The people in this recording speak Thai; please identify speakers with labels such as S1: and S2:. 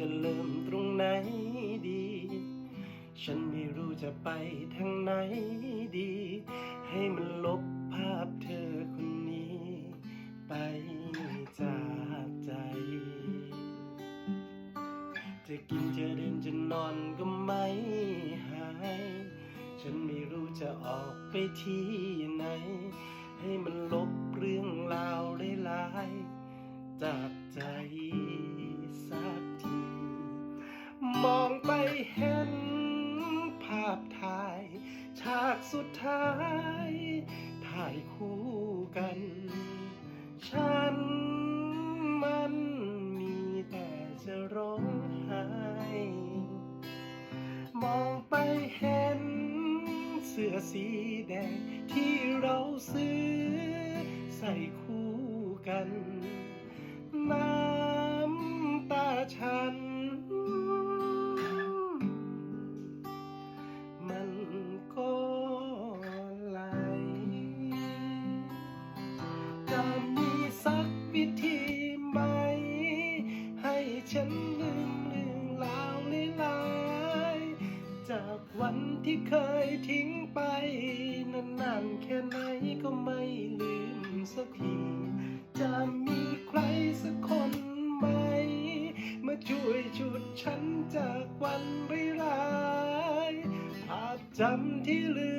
S1: จะเริ่มตรงไหนดี ฉันไม่รู้จะไปทางไหนดี ให้มันลบภาพเธอคนนี้ ไปจากใจ จะกินจะเดินจะนอนก็ไม่หาย ฉันไม่รู้จะออกไปที่ไหน ให้มันลบเรื่องราวหลายๆ องไปเห็นภาพถ่าย ฉากสุดท้าย ถ่ายคู่กัน ฉันมันมีแต่จะร้องไห้ มองไปเห็นเสื้อสีแดงที่เราซื้อ ที่เคยทิ้งไป นานๆแค่ไหนก็ไม่ลืมสักที จะมีใครสักคนไหม มาช่วยชุดฉันจากวันร้ายๆภาพจำที่เหลื